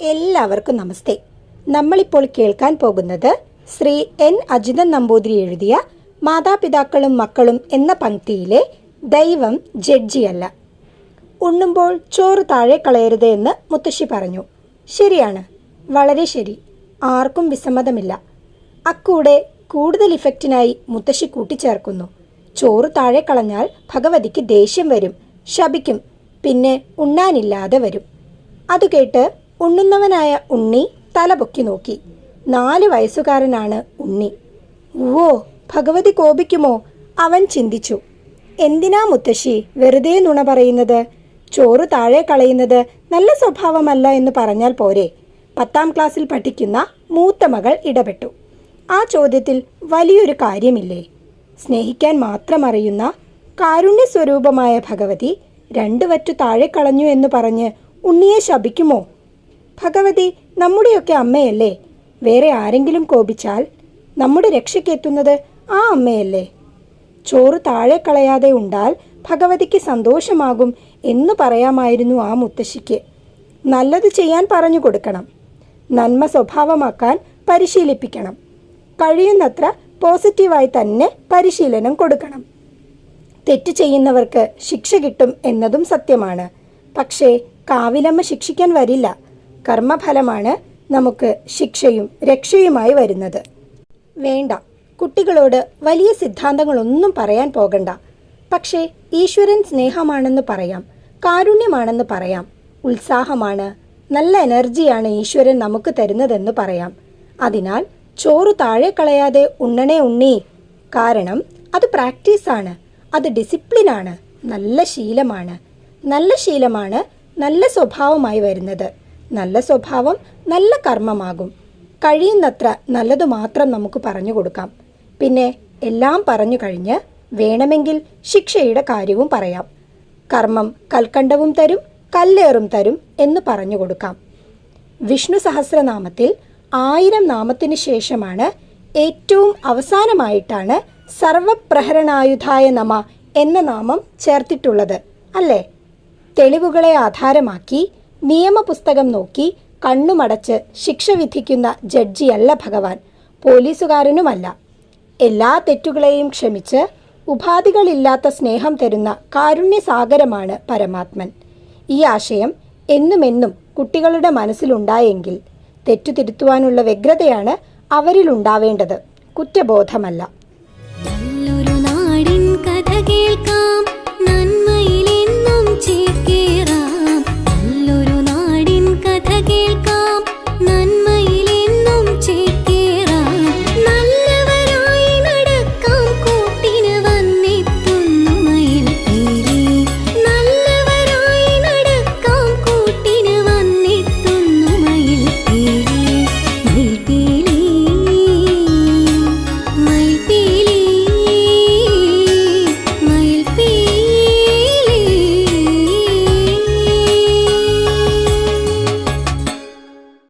എല്ലാവർക്കും നമസ്തേ. നമ്മളിപ്പോൾ കേൾക്കാൻ പോകുന്നത് ശ്രീ എൻ അജിതൻ നമ്പൂതിരി എഴുതിയ മാതാപിതാക്കളും മക്കളും എന്ന പങ്ക്തിയിലെ ദൈവം ജഡ്ജിയല്ല ഉണ്ണുമ്പോൾ ചോറ് താഴെ കളയരുത് എന്ന് മുത്തശ്ശി പറഞ്ഞു. ശരിയാണ്. വളരെ ശരി. ആർക്കും വിസമ്മതമില്ല. അക്കൂടെ കൂടുതൽ ഇഫക്റ്റിനായി മുത്തശ്ശി കൂട്ടിച്ചേർക്കുന്നു. ചോറ് താഴെ കളഞ്ഞാൽ ഭഗവതിക്ക് ദേഷ്യം വരും ശപിക്കും പിന്നെ ഉണ്ണാനില്ലാതെ വരും. അത് കേട്ട് ഉണ്ണുന്നവനായ ഉണ്ണി തല പൊക്കി നോക്കി. നാല് വയസ്സുകാരനാണ് ഉണ്ണി. ഓ ഭഗവതി കോപിക്കുമോ? അവൻ ചിന്തിച്ചു. എന്തിനാ മുത്തശ്ശി വെറുതെ നുണ പറയുന്നത്? ചോറ് താഴെ കളയുന്നത് നല്ല സ്വഭാവമല്ല എന്ന് പറഞ്ഞാൽ പോരെ. പത്താം ക്ലാസ്സിൽ പഠിക്കുന്ന മൂത്ത മകൾ ഇടപെട്ടു. ആ ചോദ്യത്തിൽ വലിയൊരു കാര്യമില്ലേ? സ്നേഹിക്കാൻ മാത്രം അറിയുന്ന കാരുണ്യ സ്വരൂപമായ ഭഗവതി രണ്ടു വറ്റു താഴെ കളഞ്ഞു എന്ന് പറഞ്ഞ് ഉണ്ണിയെ ശപിക്കുമോ? ഭഗവതി നമ്മുടെയൊക്കെ അമ്മയല്ലേ? വേറെ ആരെങ്കിലും കോപിച്ചാൽ നമ്മുടെ രക്ഷയ്ക്കെത്തുന്നത് ആ അമ്മയല്ലേ? ചോറ് താഴെ കളയാതെ ഉണ്ടാൽ ഭഗവതിക്ക് സന്തോഷമാകും എന്ന് പറയാമായിരുന്നു ആ മുത്തശ്ശിക്ക്. നല്ലത് ചെയ്യാൻ പറഞ്ഞു കൊടുക്കണം. നന്മ സ്വഭാവമാക്കാൻ പരിശീലിപ്പിക്കണം. കഴിയുന്നത്ര പോസിറ്റീവായി തന്നെ പരിശീലനം കൊടുക്കണം. തെറ്റ് ചെയ്യുന്നവർക്ക് ശിക്ഷ കിട്ടും എന്നതും സത്യമാണ്. പക്ഷേ കാവിലമ്മ ശിക്ഷിക്കാൻ വരില്ല. കർമ്മഫലമാണ് നമുക്ക് ശിക്ഷയും രക്ഷയുമായി വരുന്നത്. വേണ്ട. കുട്ടികളോട് വലിയ സിദ്ധാന്തങ്ങളൊന്നും പറയാൻ പോകണ്ട. പക്ഷേ ഈശ്വരൻ സ്നേഹമാണെന്ന് പറയാം കാരുണ്യമാണെന്ന് പറയാം ഉത്സാഹമാണ് നല്ല എനർജിയാണ് ഈശ്വരൻ നമുക്ക് തരുന്നതെന്ന് പറയാം. അതിനാൽ ചോറ് താഴെ കളയാതെ ഉണ്ണണേ ഉണ്ണി. കാരണം അത് പ്രാക്ടീസാണ് അത് ഡിസിപ്ലിനാണ് നല്ല ശീലമാണ്. നല്ല ശീലമാണ് നല്ല സ്വഭാവമായി വരുന്നത്. നല്ല സ്വഭാവം നല്ല കർമ്മമാകും. കഴിയുന്നത്ര നല്ലതു മാത്രം നമുക്ക് പറഞ്ഞു കൊടുക്കാം. പിന്നെ എല്ലാം പറഞ്ഞു കഴിഞ്ഞ് വേണമെങ്കിൽ ശിക്ഷയുടെ കാര്യവും പറയാം. കർമ്മം കൽക്കണ്ടവും തരും കല്ലേറും തരും എന്ന് പറഞ്ഞു കൊടുക്കാം. വിഷ്ണു സഹസ്രനാമത്തിൽ ആയിരം നാമത്തിന് ശേഷമാണ് ഏറ്റവും അവസാനമായിട്ടാണ് സർവപ്രഹരണായുധായ നമ എന്ന നാമം ചേർത്തിട്ടുള്ളത് അല്ലേ? തെളിവുകളെ ആധാരമാക്കി നിയമപുസ്തകം നോക്കി കണ്ണുമടച്ച് ശിക്ഷ വിധിക്കുന്ന ജഡ്ജിയല്ല ഭഗവാൻ. പോലീസുകാരനുമല്ല. എല്ലാ തെറ്റുകളെയും ക്ഷമിച്ച് ഉപാധികളില്ലാത്ത സ്നേഹം തരുന്ന കാരുണ്യസാഗരമാണ് പരമാത്മൻ. ഈ ആശയം എന്നുമെന്നും കുട്ടികളുടെ മനസ്സിലുണ്ടായെങ്കിൽ തെറ്റു തിരുത്തുവാനുള്ള വ്യഗ്രതയാണ് അവരിലുണ്ടാവേണ്ടത്. കുറ്റബോധമല്ല. നല്ലൊരു നാടിൻ കഥ കേൾക്കാം.